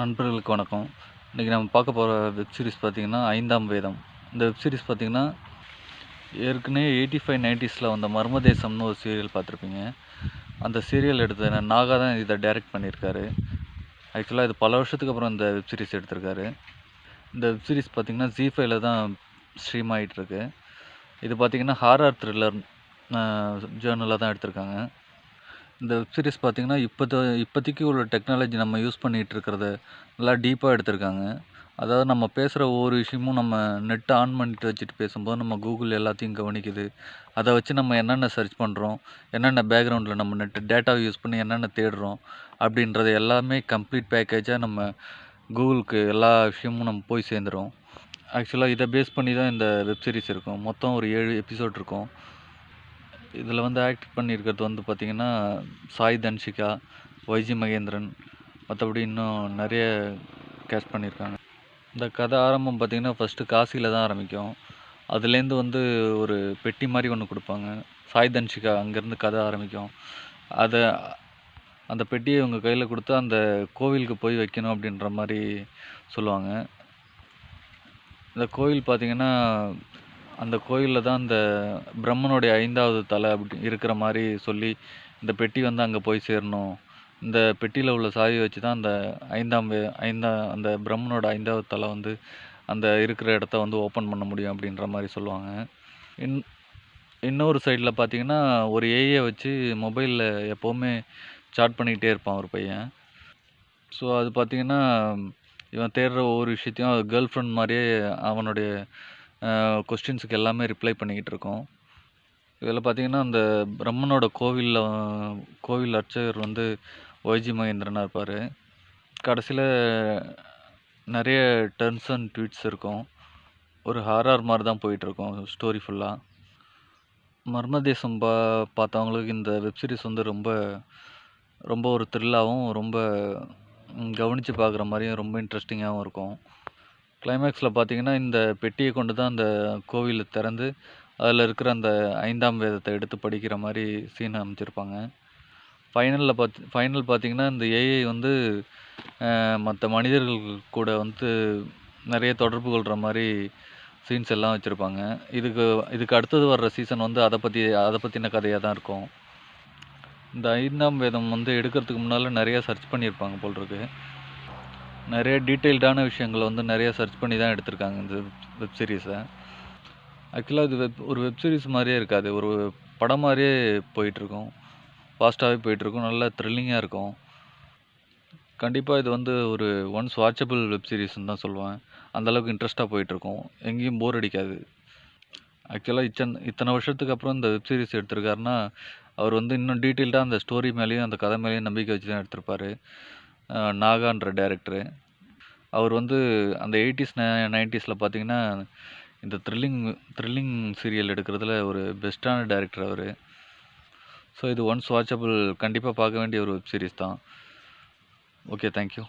நண்பர்களுக்கு வணக்கம். இன்றைக்கி நம்ம பார்க்க போகிற வெப் சீரிஸ் பார்த்திங்கன்னா ஐந்தாம் வேதம். இந்த வெப் சீரிஸ் பார்த்திங்கன்னா ஏற்கனவே எயிட்டி ஃபைவ் நைன்டிஸில் வந்த மர்மதேசம்னு ஒரு சீரியல் பார்த்துருப்பீங்க. அந்த சீரியல் எடுத்த நாகா தான் இதை டைரக்ட் பண்ணியிருக்காரு. ஆக்சுவலாக இது பல வருஷத்துக்கு அப்புறம் இந்த வெப் சீரிஸ் எடுத்திருக்காரு. இந்த வெப் சீரிஸ் பார்த்திங்கன்னா ஜி ஃபைவ்ல தான் ஸ்ட்ரீம் ஆகிட்டுருக்கு இது பார்த்திங்கன்னா ஹாரர் த்ரில்லர் ஜேர்னலாக தான் எடுத்திருக்காங்க. இந்த வெப் சீரிஸ் பார்த்திங்கன்னா இப்போத இப்போதைக்கு உள்ள டெக்னாலஜி நம்ம யூஸ் பண்ணிகிட்டு இருக்கிறத நல்லா டீப்பாக எடுத்திருக்காங்க. அதாவது நம்ம பேசுகிற ஒவ்வொரு விஷயமும் நம்ம நெட்டை ஆன் பண்ணிட்டு வச்சுட்டு பேசும்போது நம்ம கூகுள் எல்லாத்தையும் கவனிக்குது. அதை வச்சு நம்ம என்னென்ன சர்ச் பண்ணுறோம் என்னென்ன பேக்ரவுண்டில் நம்ம நெட்டு டேட்டாவை யூஸ் பண்ணி என்னென்ன தேடுறோம் அப்படின்றது எல்லாமே கம்ப்ளீட் பேக்கேஜாக நம்ம கூகுளுக்கு எல்லா விஷயமும் நம்ம போய் சேர்ந்துரும். ஆக்சுவலாக இதை பேஸ் பண்ணி தான் இந்த வெப் சீரிஸ் இருக்கும். மொத்தம் ஒரு ஏழு எபிசோட் இருக்கும். இதில் வந்து ஆக்ட் பண்ணியிருக்கிறது வந்து பார்த்திங்கன்னா சாய் தன்ஷிகா வைஜி மகேந்திரன் மற்றபடி இன்னும் நிறைய கேஸ்ட் பண்ணியிருக்காங்க. இந்த கதை ஆரம்பம் பார்த்திங்கன்னா ஃபஸ்ட்டு காசியில் தான் ஆரம்பிக்கும். அதுலேருந்து வந்து ஒரு பெட்டி மாதிரி ஒன்று கொடுப்பாங்க. சாய் தன்ஷிகா அங்கேருந்து கதை ஆரம்பிக்கும். அதை அந்த பெட்டியை இவங்க கையில் கொடுத்து அந்த கோவிலுக்கு போய் வைக்கணும் அப்படின்ற மாதிரி சொல்லுவாங்க. இந்த கோவில் பார்த்திங்கன்னா அந்த கோயிலில் தான் அந்த பிரம்மனுடைய ஐந்தாவது தலை அப்படி இருக்கிற மாதிரி சொல்லி இந்த பெட்டி வந்து அங்கே போய் சேரணும். இந்த பெட்டியில் உள்ள சாவி வச்சு தான் அந்த ஐந்தாம் ஐந்தா அந்த பிரம்மனோட ஐந்தாவது தலை வந்து அந்த இருக்கிற இடத்த வந்து ஓப்பன் பண்ண முடியும் அப்படின்ற மாதிரி சொல்லுவாங்க. இன் இன்னொரு சைடில் பார்த்தீங்கன்னா ஒரு ஏஐ வச்சு மொபைலில் எப்போவுமே சாட் பண்ணிக்கிட்டே இருப்பான் ஒரு பையன். ஸோ அது பார்த்தீங்கன்னா இவன் தேடுற ஒவ்வொரு விஷயத்தையும் கேர்ள் ஃப்ரெண்ட் மாதிரியே அவனுடைய கொஸ்டின்ஸுக்கு எல்லாமே ரிப்ளை பண்ணிக்கிட்டு இருக்கோம் இதில் பார்த்தீங்கன்னா அந்த பிரம்மனோட கோவிலில் கோவில் அர்ச்சகர் வந்து ஒய்ஜி மகேந்திரனாக இருப்பார். கடைசியில் நிறைய டர்ன்ஸ் அண்ட் ட்வீட்ஸ் இருக்கும். ஒரு ஹாரார் மாதிரி தான் போயிட்டுருக்கோம் ஸ்டோரி ஃபுல்லாக மர்மதேசம் பா பார்த்தவங்களுக்கு இந்த வெப்சீரிஸ் வந்து ரொம்ப ரொம்ப ஒரு த்ரில்லாகவும் ரொம்ப கவனித்து பார்க்குற மாதிரியும் ரொம்ப இன்ட்ரெஸ்டிங்காகவும் இருக்கும். கிளைமேக்ஸில் பார்த்தீங்கன்னா இந்த பெட்டியை கொண்டு தான் அந்த கோவிலை திறந்து அதில் இருக்கிற அந்த ஐந்தாம் வேதத்தை எடுத்து படிக்கிற மாதிரி சீன் அமைச்சிருப்பாங்க. ஃபைனலில் பார்த்து ஃபைனல் பார்த்தீங்கன்னா இந்த ஏஐ வந்து மற்ற மனிதர்கள் கூட வந்து நிறைய தொடர்பு கொள்கிற மாதிரி சீன்ஸ் எல்லாம் வச்சுருப்பாங்க. இதுக்கு இதுக்கு அடுத்தது வர்ற சீசன் வந்து அதை பற்றி அதை பற்றின கதையாக தான் இருக்கும். இந்த ஐந்தாம் வேதம் வந்து எடுக்கிறதுக்கு முன்னால் நிறையா சர்ச் பண்ணியிருப்பாங்க போல் இருக்குது நிறைய டீட்டெயில்டான விஷயங்களை வந்து நிறைய சர்ச் பண்ணி தான் எடுத்திருக்காங்க இந்த வெப் சீரிஸை ஆக்சுவலாக இது வெப் ஒரு வெப் சீரிஸ் மாதிரியே இருக்காது. ஒரு படம் மாதிரியே போயிட்டுருக்கும். ஃபாஸ்ட்டாகவே போயிட்டுருக்கும். நல்லா த்ரில்லிங்காக இருக்கும். கண்டிப்பாக இது வந்து ஒரு ஒன்ஸ் வாட்சபிள் வெப் சீரிஸ்னு தான் சொல்லுவேன். அந்தளவுக்கு இன்ட்ரெஸ்ட்டாக போயிட்டுருக்கும். எங்கேயும் போர் அடிக்காது. ஆக்சுவலாக இத்தனை இத்தனை வருஷத்துக்கு அப்புறம் இந்த வெப் சீரிஸ் எடுத்திருக்காருன்னா அவர் வந்து இன்னும் டீட்டெயில்டாக அந்த ஸ்டோரி மேலேயும் அந்த கதை மேலேயும் நம்பிக்கை வச்சு தான் எடுத்திருப்பார். நாகான்ற டேரக்டரு. அவர் வந்து அந்த எயிட்டிஸ் நைன்ட்டீஸில் பார்த்தீங்கன்னா இந்த த்ரில்லிங் த்ரில்லிங் சீரியல் எடுக்கிறதுல ஒரு பெஸ்ட்டான டேரக்டர் அவர். ஸோ இது ஒன்ஸ் வாட்சபிள் கண்டிப்பாக பார்க்க வேண்டிய ஒரு வெப் சீரிஸ் தான். Okay thank you